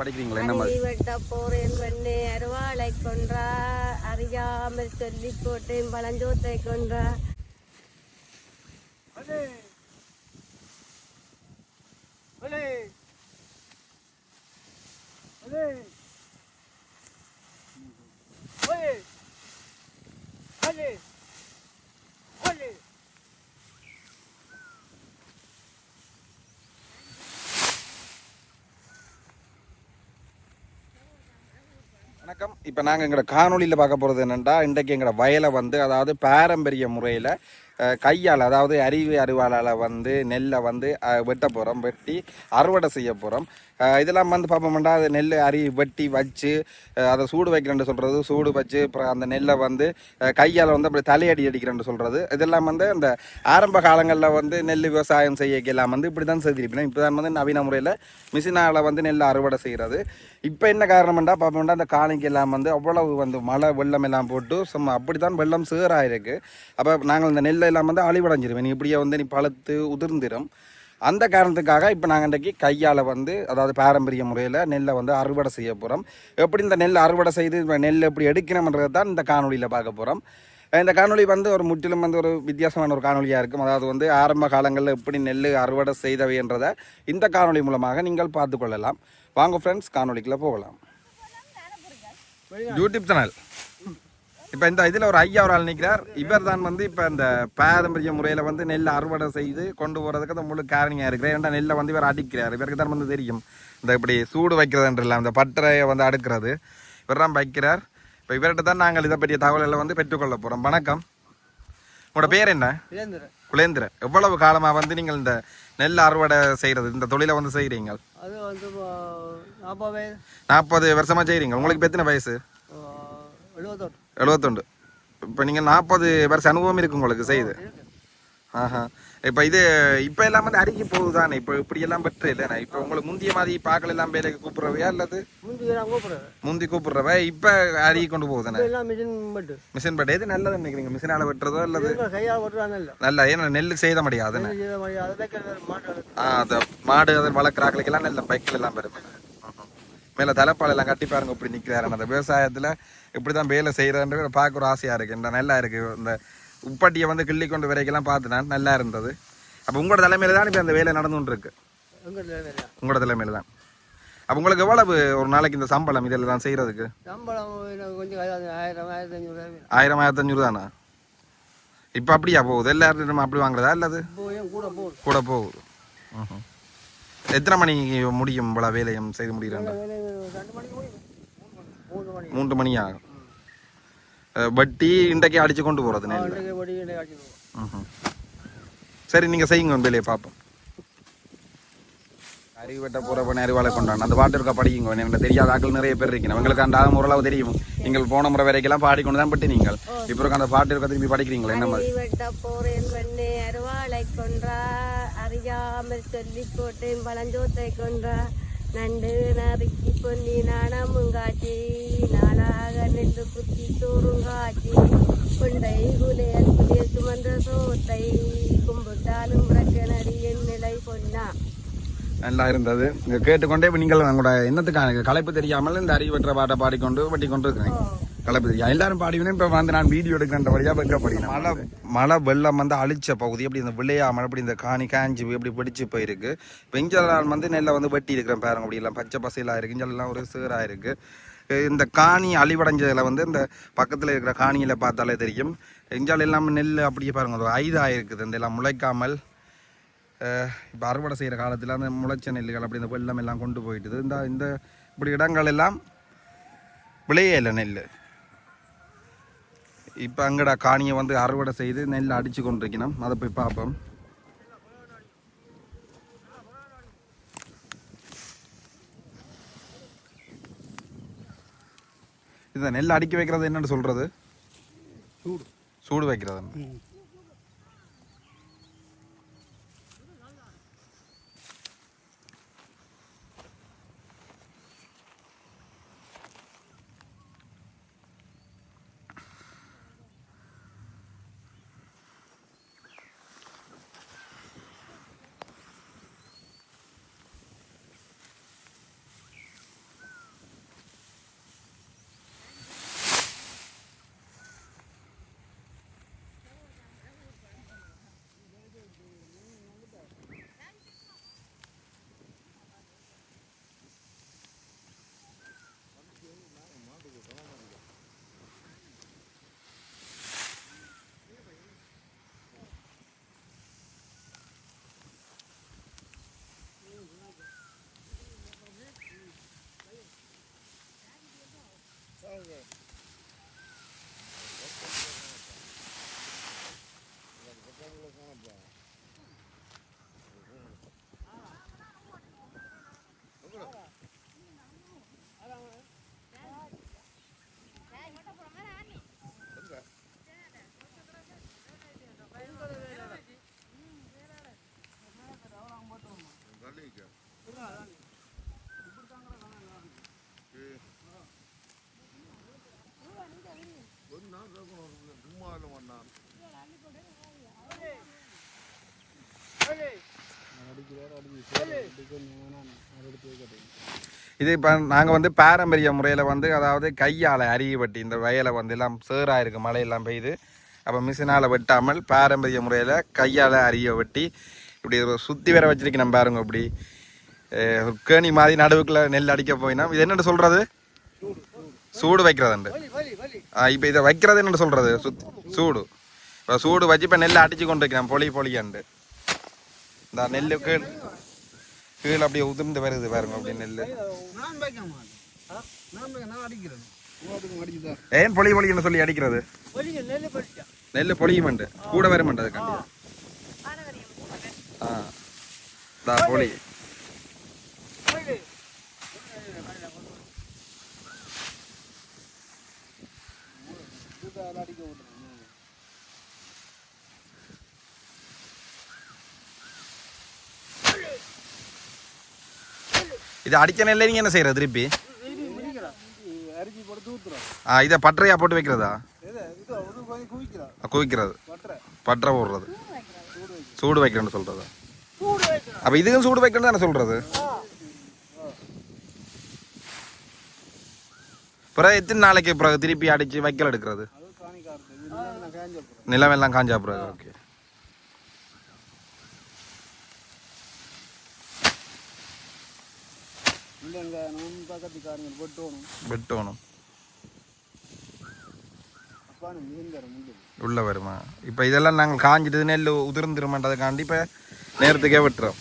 படிக்கிறீங்களா? என்ன மாதிரி? வெட்ட போறேன் பெண்ணே அருவாளை கொன்றா அறியாமல் சொல்லி போட்டேன் பழஞ்சோத்தை கொன்றா வணக்கம். இப்போ நாங்கள் எங்களோட காணொளியில் பார்க்க போகிறது என்னென்னா இன்றைக்கு எங்களோட வயலை வந்து அதாவது பாரம்பரிய முறையில் கையால் அதாவது அறிவு அருவாளால் வந்து நெல்லை வந்து வெட்ட போகிறோம் வெட்டி அறுவடை செய்ய போகிறோம் இதெல்லாம் வந்து பார்ப்போம்டா அது நெல் அரி வெட்டி வச்சு அதை சூடு வைக்கிறேன்னு சொல்கிறது சூடு வச்சு அப்புறம் அந்த நெல்லை வந்து கையால் வந்து அப்படி தலையடி அடிக்கிறேன்னு சொல்கிறது இதெல்லாம் வந்து அந்த ஆரம்ப காலங்களில் வந்து நெல் விவசாயம் செய்யலாம் வந்து இப்படி தான் செய்திருப்பேன் இப்போ தான் வந்து நவீன முறையில் மிஷினால் வந்து நெல் அறுவடை செய்கிறது இப்போ என்ன காரணம்டா பார்ப்போம்டா அந்த காணிக்கு எல்லாம் வந்து அவ்வளவு வந்து மழை வெள்ளம் எல்லாம் போட்டு சும்மா அப்படி தான் வெள்ளம் சேராயிருக்கு. அப்போ நாங்கள் இந்த நெல் எல்லாம் வந்து அழிவடைஞ்சிருவேன். நீ இப்படியே வந்து நீ பழுத்து உதிர்ந்துடும் அந்த காரணத்துக்காக இப்போ நாங்கள் இன்றைக்கி கையால் வந்து அதாவது பாரம்பரிய முறையில் நெல்லை வந்து அறுவடை செய்ய போகிறோம் எப்படி இந்த நெல் அறுவடை செய்து நெல் எப்படி எடுக்கணும்ன்றது தான் இந்த காணொலியில் பார்க்க போகிறோம் இந்த காணொலி வந்து ஒரு முற்றிலும் வந்து ஒரு வித்தியாசமான ஒரு காணொலியாக இருக்கும். அதாவது வந்து ஆரம்ப காலங்களில் எப்படி நெல் அறுவடை செய்தவைன்றதை இந்த காணொலி மூலமாக நீங்கள் பார்த்து கொள்ளலாம். வாங்க ஃப்ரெண்ட்ஸ் காணொலிக்குள்ளே போகலாம். யூடியூப் சேனல் இப்போ இந்த இதில் ஒரு ஐயா ஒரு ஆள் நிற்கிறார் இவர் தான் வந்து இப்போ இந்த பாரம்பரிய முறையில் வந்து நெல் அறுவடை செய்து கொண்டு போகிறதுக்கு அந்த முழு காரணியாக இருக்கிறார். ஏன்டா நெல்லை வந்து இவர் அடிக்கிறார். இவருக்கு தான் வந்து தெரியும். இந்த இப்படி சூடு வைக்கிறதுன்றல அந்த பட்டறையை வந்து அடுக்கிறது. இவர் தான் வைக்கிறார். இப்போ இவர்கிட்ட தான் நாங்கள் இதை பற்றிய தகவல்களை வந்து பெற்றுக்கொள்ள போகிறோம் வணக்கம். உங்களோட பேர் என்ன? குலேந்திர எவ்வளவு காலமாக வந்து நீங்கள் இந்த நெல் அறுவடை செய்கிறது இந்த தொழிலை வந்து செய்கிறீங்க அது வந்து நாற்பது வருஷமாக செய்கிறீங்க உங்களுக்கு எத்தனை வயசு? எழுபத்தொட்டு எழுபத்தொண்டு இப்போ நீங்கள் நாற்பது வருஷம் அனுபவம் இருக்கு உங்களுக்கு செய்து. ஆஹா. இப்போ இது இப்போ எல்லாம் வந்து அருகி போகுது தானே இப்போ இப்படி எல்லாம் பெற்று இல்லைண்ணா இப்போ உங்களுக்கு முந்திய மாதிரி பார்க்கல எல்லாம் வேலைக்கு கூப்பிடுறவையா அல்லது முந்தி கூப்பிடுறவ? இப்போ அருகி கொண்டு போகுதுண்ணே மிஷின் பட்டு. எது நல்லது நினைக்கிறீங்க? மிஷினால வெட்டுறதோ அல்லது நல்ல ஏன்னா நெல் செய்த முடியாதுண்ணே அதை மாடு அதை வளர்க்குறாக்களுக்கெல்லாம் நல்ல பைக்கில் எல்லாம் பெருமை. மேலே தலைப்பால் எல்லாம் கட்டி பாருங்க இப்படி நிற்கிறாரு அந்த விவசாயத்தில் இப்படி தான் வேலை செய்கிறன்ற பார்க்க ஒரு ஆசையாக இருக்குது இந்த நல்லா இருக்குது இந்த உப்பட்டியை வந்து கிள்ளி கொண்டு வரைக்கெல்லாம் பார்த்து நான் நல்லா இருந்தது. அப்போ உங்களோட தலைமையில தான் இப்போ அந்த வேலை நடந்துட்டு இருக்கு உங்களோட தலைமையில தான். அப்போ உங்களுக்கு எவ்வளவு ஒரு நாளைக்கு இந்த சம்பளம் இதெல்லாம் தான் செய்கிறதுக்கு சம்பளம் எனக்கு கொஞ்சம் ஆயிரம் ஆயிரத்தி ஆயிரத்தஞ்சூறு தானா இப்போ அப்படியா போகுது? எல்லாரும் அப்படி வாங்குறதா ஏன் கூட போகுது. கூட போகுது. ம்ஹும். எத்தனை மணிக்கு முடியும் இவ்வளோ வேலையும் செய்து முடிகிறாங்க? மூன்று மணி ஆகும் வட்டி இன்றைக்கு அடிச்சு கொண்டு போகிறது. சரி நீங்கள் செய்யுங்க வேலையை பார்ப்போம் அறிவு வெட்ட அறிவாளை நேருவாளை கொண்டாங்க. அந்த பாட்டு இருக்கா? படிக்குங்க எனக்கு தெரியாத ஆக்கள் நிறைய பேர் இருக்கணும் உங்களுக்கு அந்த ஓரளவு தெரியும். நீங்கள் போன முறை வரைக்கெல்லாம் பாடிக்கொண்டு தான் பட்டு நீங்கள். இப்போ இருக்க அந்த பாட்டு இருக்க? திரும்பி படிக்கிறீங்களா? என்ன மாதிரி? அருவி அருவாளை கொன்றா. அறியாமல் சொல்லி போட்டேன் பழஞ்சோத்தை கொன்றா. நண்டு நறுக்கி பொன்னி நாணமும் காட்சி நாளாக நின்று குத்தி சோறும் காட்சி கொண்டை குலையல் சுமந்த சோத்தை. கும்பிட்டாலும் பிரச்சனடி என் நிலை பொன்னா. நல்லா இருந்தது. இங்கே கேட்டுக்கொண்டே இப்போ நீங்கள் கூட என்னத்துக்கான களைப்பு தெரியாமல் இந்த அறிவு வெற்ற பாட்டை பாடிக்கொண்டு பட்டி கொண்டு இருக்கிறேன். களைப்பு தெரியும் எல்லாரும் பாடிவினே இப்போ வந்து நான் வீடியோ எடுக்கிறபடியா வைக்கப்படுகிறேன் மழை மழை வெள்ளம் வந்து அழிச்ச பகுதி. அப்படி இந்த விளையாமல் அப்படி இந்த காணி காஞ்சி போய் பிடிச்சி பிடிச்சு போயிருக்கு. இப்போ வந்து நெல்லை வந்து வெட்டி இருக்கிறேன் பாருங்க. அப்படி எல்லாம் பச்சை பசையிலா இருக்கு. இஞ்சலாம் ஒரு சேரா இருக்கு. இந்த காணி அழிவடைஞ்சதில் வந்து இந்த பக்கத்தில் இருக்கிற காணியில் பார்த்தாலே தெரியும். இஞ்சால் எல்லாம் நெல் அப்படியே பாருங்க. ஒரு இருக்குது. இந்த எல்லாம் முளைக்காமல் இப்போ அறுவடை செய்கிற காலத்தில் அந்த முளைச்ச நெல்லுகள் அப்படி இந்த வெள்ளம் எல்லாம் கொண்டு போயிட்டுது. இந்த இந்த இப்படி இடங்கள் எல்லாம் நெல். இப்போ அங்கடா காணியை வந்து அறுவடை செய்து நெல் அடித்து கொண்டிருக்கணும். அதை போய் பார்ப்போம். இந்த நெல் அடிக்க வைக்கிறது என்னன்னு சொல்றது? சூடு. சூடு வைக்கிறது. Aire. இது இப்போ நாங்கள் வந்து பாரம்பரிய முறையில் வந்து அதாவது கையால் அருகி வெட்டி இந்த வயலை வந்து எல்லாம் சேராக இருக்குது மழையெல்லாம் பெய்யுது. அப்போ மிஷினால் வெட்டாமல் பாரம்பரிய முறையில் கையால் அரிய வெட்டி இப்படி ஒரு சுற்றி வேற வச்சிருக்கு நம்ம பாருங்க இப்படி. கேணி மாதிரி நடுவுக்குள்ள நெல் அடிக்க போயினா இது என்னென்னு சொல்கிறது சூடு வைக்கிறதுண்டு இப்போ இதை வைக்கிறது என்னென்னு சொல்கிறது சுத் சூடு. இப்போ சூடு வச்சு இப்போ நெல் அடிச்சு கொண்டு வைக்கிறேன். பொலி பொலியாண்டு இந்த நெல் கீழ் கீழே அப்படியே உதிர்ந்து வருது பாருங்க அப்படி நெல் ஏன் பொலி பொலின்னு சொல்லி அடிக்கிறது? நெல் பொழியுமண்டு கூட வருமண்டு அதுக்காண்டி. ஆ. பொலி. இது அடிக்க இல்லை நீங்கள் என்ன செய்கிற திருப்பி? ஆ இதை பற்றையா போட்டு வைக்கிறதா? குவிக்கிறது. பற்றை போடுறது. சூடு வைக்கணும்னு சொல்கிறது அப்போ இதுக்கும் சூடு வைக்கிறேன்னு தானே சொல்கிறது பிறகு எத்தனை நாளைக்கு பிறகு திருப்பி அடித்து வைக்கல் எடுக்கிறது? நிலமெல்லாம் காஞ்சா பிறகு ஓகே. വെട്ടോണം உள்ள வருமா இப்போ இதெல்லாம் நாங்கள் காஞ்சிட்டு நெல் உதிர்ந்துட மாட்டதுக்காண்டி நேரத்துக்கே விட்டுறோம்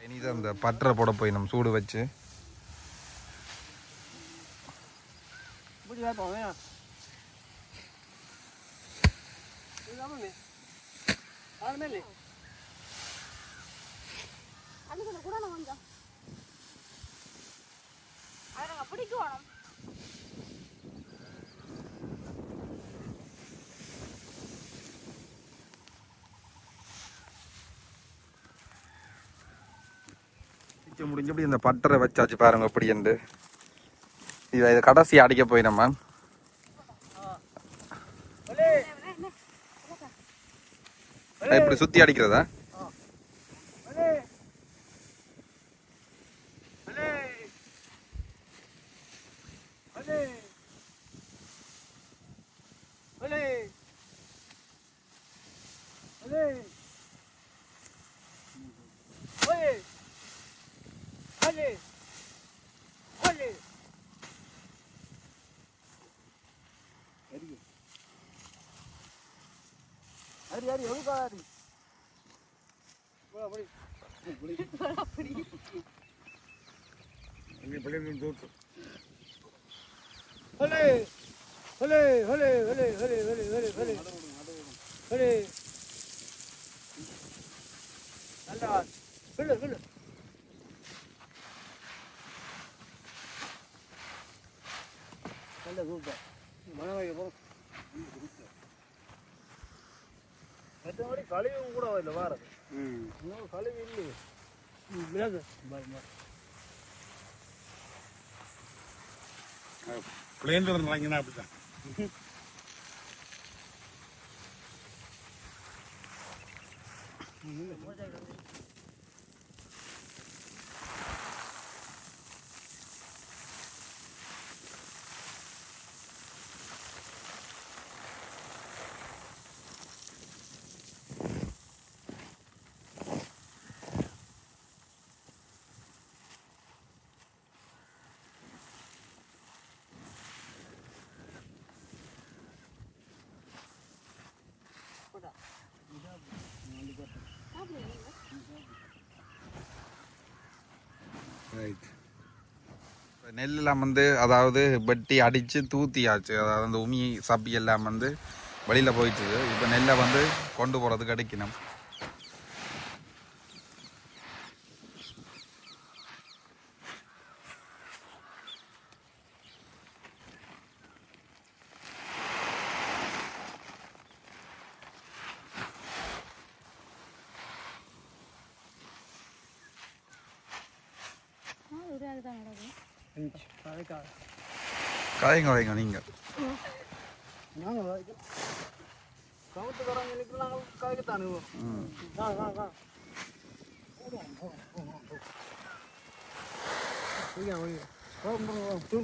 இனிதான் இந்த பற்ற போட போய் நம்ம சூடு வச்சு போவேன் ಆಮೇಲೆ முடிஞ்சபடி இந்த பட்டரை வச்சாச்சு பாருங்க அப்படி என்று இதை கடைசி அடிக்க போய் நம்ம இப்படி சுத்தி அடிக்கிறதா? அரி હરી હરી હરું કાઢી હલે હલે હલે હલે હલે હલે હલે હલે હલે અલ્લા ભણવા கழிவும் கூட இல்லை வேறு இன்னும் கழிவு இல்லையே. விலகு பிளேன் இருந்தாங்கன்னா அப்படிதான் மூஞ்சாக ரைட் நெல்லாம் வந்து அதாவது வெட்டி அடித்து தூத்தியாச்சு. அதாவது அந்த உமி சப்பி எல்லாம் வந்து வெளியில் போயிட்டுது இப்போ நெல்லை வந்து கொண்டு போகிறதுக்கு அடிக்கணும்.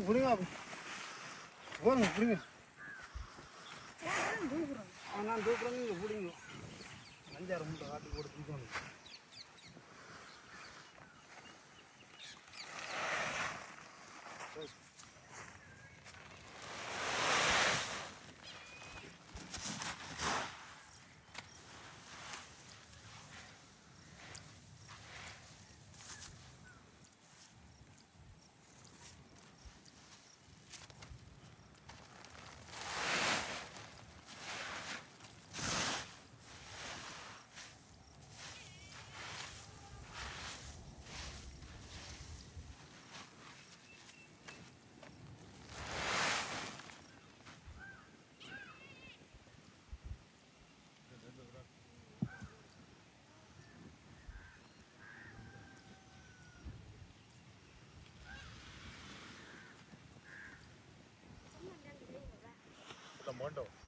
புரியுங்க போங்க புரியுங்க நான் தூக்குறேன் நீங்கள் பிடிங்க அஞ்சாறு மூட்டை காட்டி போட்டு தூக்கணும் Armando.